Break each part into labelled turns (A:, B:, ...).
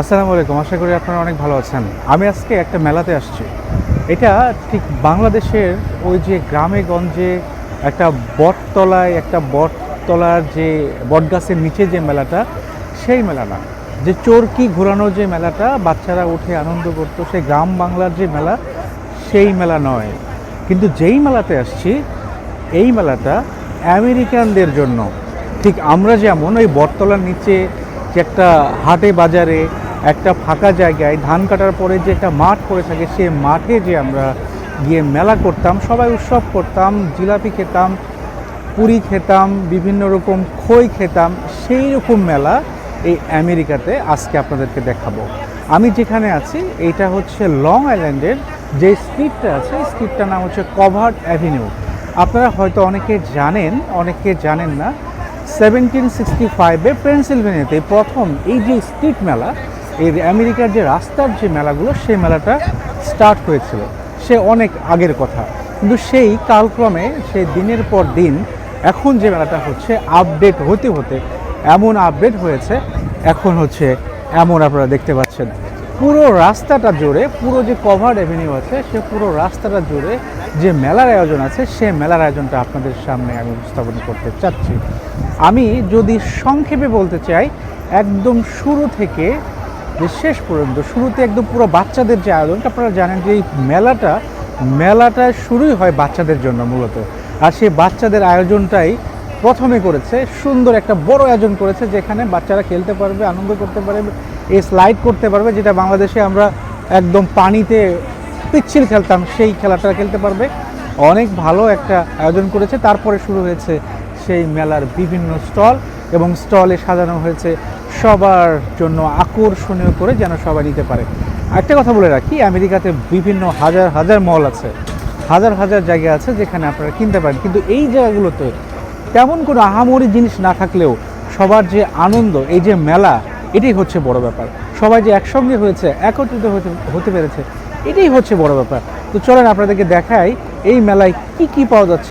A: আসসালামু আলাইকুম, আশা করি আপনারা অনেক ভালো আছেন। আমি আজকে একটা মেলাতে আসছি। এটা ঠিক বাংলাদেশের ওই যে গ্রামে গঞ্জে একটা বটতলায়, একটা বটতলার যে বটগাছের নিচে যে মেলাটা, সেই মেলা না। যে চোরকি ঘোরানো যে মেলাটা, বাচ্চারা উঠে আনন্দ করতো, সেই গ্রাম বাংলার যে মেলা, সেই মেলা নয়। কিন্তু যেই মেলাতে আসছি, এই মেলাটা আমেরিকানদের জন্য। ঠিক আমরা যেমন ওই বটতলার নিচে যে একটা হাটে বাজারে, একটা ফাঁকা জায়গায় ধান কাটার পরে যে একটা মাঠ পড়ে থাকে, সে মাঠে যে আমরা গিয়ে মেলা করতাম, সবাই উৎসব করতাম, জিলাপি খেতাম, পুরি খেতাম, বিভিন্ন রকম খই খেতাম, সেই রকম মেলা এই আমেরিকাতে আজকে আপনাদেরকে দেখাবো। আমি যেখানে আছি এটা হচ্ছে লং আইল্যান্ডের যে স্ট্রিটটা আছে স্ট্রিটটার নাম হচ্ছে কভার্ড অ্যাভিনিউ। আপনারা হয়তো অনেকে জানেন অনেকে জানেন না সেভেন্টিন সিক্সটি ফাইভে পেনসিলভেনিয়াতে প্রথম এই যে স্ট্রিট মেলা এই আমেরিকার যে রাস্তার যে মেলাগুলো, সেই মেলাটা স্টার্ট হয়েছিল। সে অনেক আগের কথা। কিন্তু সেই কালক্রমে, সেই দিনের পর দিন, এখন যে মেলাটা হচ্ছে, আপডেট হতে হতে এমন আপডেট হয়েছে। এখন হচ্ছে এমন আপনারা দেখতে পাচ্ছেন। পুরো রাস্তাটা জুড়ে পুরো যে কভার অ্যাভিনিউ আছে, সে পুরো রাস্তাটা জুড়ে যে মেলার আয়োজন আছে, সে মেলার আয়োজনটা আপনাদের সামনে আমি উপস্থাপন করতে চাচ্ছি। আমি যদি সংক্ষেপে বলতে চাই, একদম শুরু থেকে, যে শেষ পর্যন্ত, শুরুতে একদম পুরো বাচ্চাদের যে আয়োজনটা, আপনারা জানেন যে এই মেলাটা মেলাটা শুরুই হয় বাচ্চাদের জন্য মূলত। আর সেই বাচ্চাদের আয়োজনটাই প্রথমে করেছে, সুন্দর একটা বড় আয়োজন করেছে, যেখানে বাচ্চারা খেলতে পারবে, আনন্দ করতে পারবে এই স্লাইড করতে পারবে, যেটা বাংলাদেশে আমরা একদম পানিতে পিচ্ছিল খেলতাম, সেই খেলাটা খেলতে পারবে। অনেক ভালো একটা আয়োজন করেছে। তারপরে শুরু হয়েছে সেই মেলার বিভিন্ন স্টল এবং স্টলে সাজানো হয়েছে সবার জন্য আকর্ষণীয় করে যেন সবাই নিতে পারে। একটা কথা বলে রাখি, আমেরিকাতে বিভিন্ন হাজার হাজার মল আছে, হাজার হাজার জায়গা আছে যেখানে আপনারা কিনতে পারেন। কিন্তু এই জায়গাগুলোতে তেমন কোনো আহামরি জিনিস না থাকলেও সবার যে আনন্দ, এই যে মেলা এটাই হচ্ছে বড় ব্যাপার। সবাই যে একসঙ্গে হয়েছে, একত্রিত হতে হতে পেরেছে, এটাই হচ্ছে বড় ব্যাপার। তো চলেন আপনাদেরকে দেখাই এই মেলায় কি কি পাওয়া যাচ্ছে।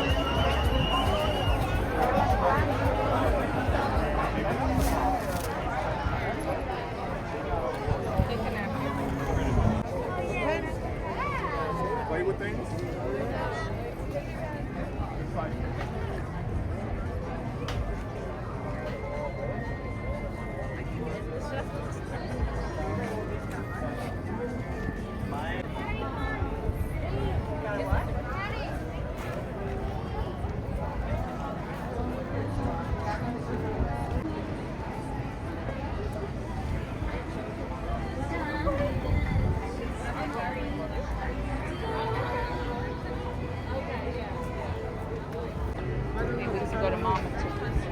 B: mom and.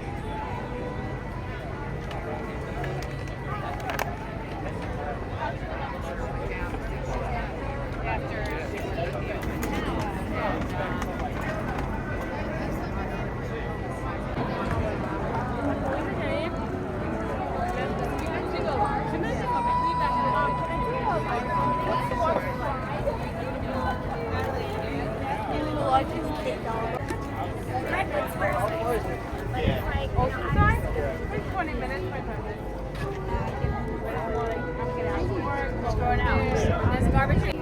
B: Garbage.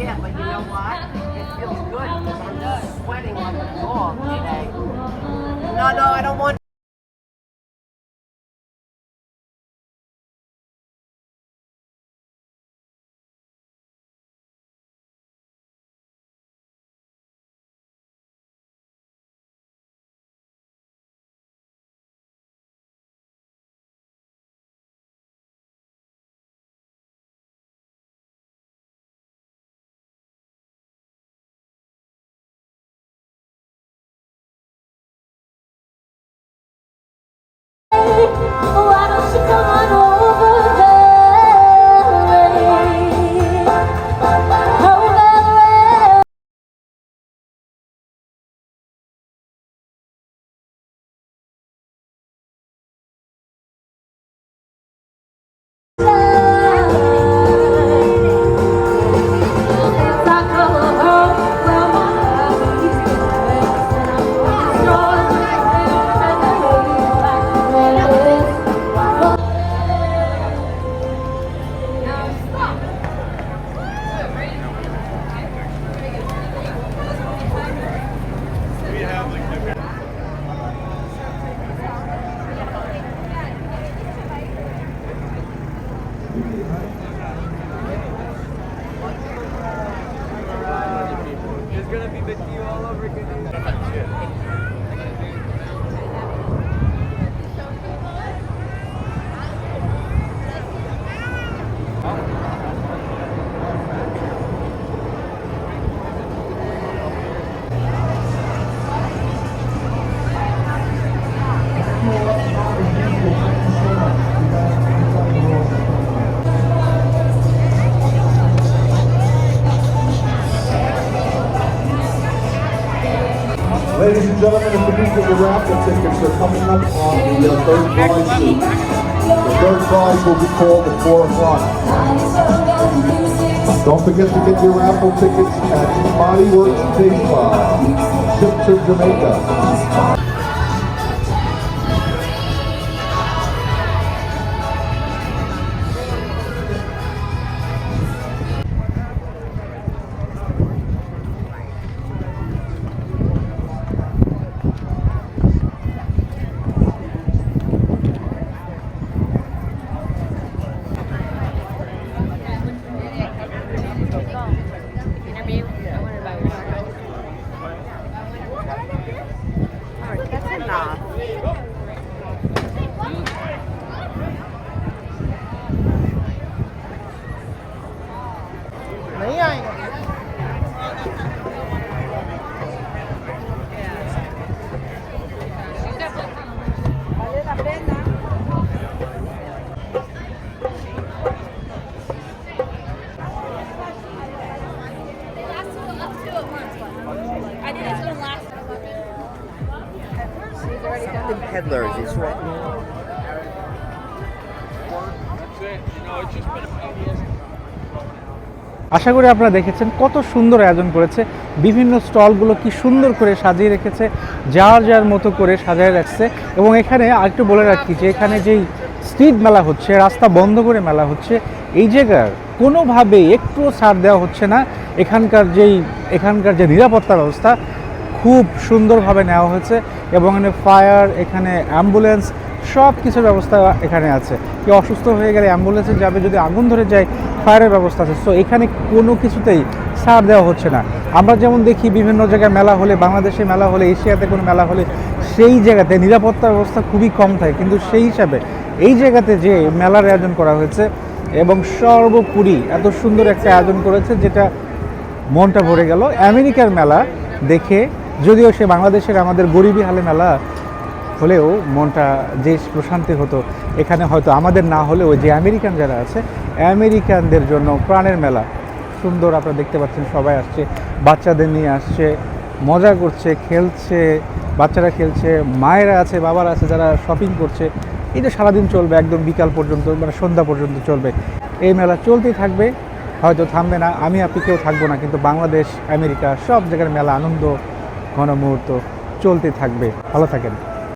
C: Yeah, but you know what? It feels good because I'm sweating like a dog today. No, no, I don't want. Woo!
D: Ladies and gentlemen, if you need to the raffle tickets, they're coming up on the uh, third prize sheet. The third prize will be called at four o'clock. Don't forget to get your raffle tickets at Body Works Taste Bar, Chipton, Jamaica.
C: এটা মেয়ে আমার বাবা
A: আশা করি আপনারা দেখেছেন কত সুন্দর আয়োজন করেছে। বিভিন্ন স্টলগুলো কি সুন্দর করে সাজিয়ে রেখেছে, যার যার মতো করে সাজিয়ে রাখছে। এবং এখানে আরেকটু বলে রাখি যে, এখানে যেই স্ট্রিট মেলা হচ্ছে, রাস্তা বন্ধ করে মেলা হচ্ছে, এই জায়গার কোনোভাবেই একটুও ছাড় দেওয়া হচ্ছে না। এখানকার যেই, এখানকার যে নিরাপত্তা ব্যবস্থা খুব সুন্দরভাবে নেওয়া হয়েছে এবং এখানে ফায়ার, এখানে অ্যাম্বুলেন্স সব কিছুর ব্যবস্থা এখানে আছে। কেউ অসুস্থ হয়ে গেলে অ্যাম্বুলেন্সে যাবে, যদি আগুন ধরে যায় ফায়ারের ব্যবস্থা আছে। সো এখানে কোনো কিছুতেই ছাড় দেওয়া হচ্ছে না। আমরা যেমন দেখি বিভিন্ন জায়গায় মেলা হলে, বাংলাদেশে মেলা হলে, এশিয়াতে কোনো মেলা হলে, সেই জায়গাতে নিরাপত্তা ব্যবস্থা খুবই কম থাকে। কিন্তু সেই হিসাবে এই জায়গাতে যে মেলার আয়োজন করা হয়েছে এবং সর্বোপরি এত সুন্দর একটা আয়োজন করেছে যেটা মনটা ভরে গেল। আমেরিকার মেলা দেখে যদিও সে বাংলাদেশের আমাদের গরিবী হালে মেলা হলেও মনটা যে প্রশান্তি হতো এখানে হয়তো আমাদের না হলেও যে আমেরিকান যারা আছে, আমেরিকানদের জন্য প্রাণের মেলা। সুন্দর আপনারা দেখতে পাচ্ছেন, সবাই আসছে, বাচ্চাদের নিয়ে আসছে, মজা করছে, খেলছে, বাচ্চারা খেলছে, মায়েরা আছে, বাবারা আছে, যারা শপিং করছে। এটা সারাদিন চলবে, একদম বিকাল পর্যন্ত মানে সন্ধ্যা পর্যন্ত চলবে। এই মেলা চলতেই থাকবে, হয়তো থামবে না, আমি আপনি কেউ থাকব না, কিন্তু বাংলাদেশ, আমেরিকা, সব জায়গার মেলা, আনন্দ, ঘন মুহূর্ত চলতে থাকবে। ভালো থাকেন।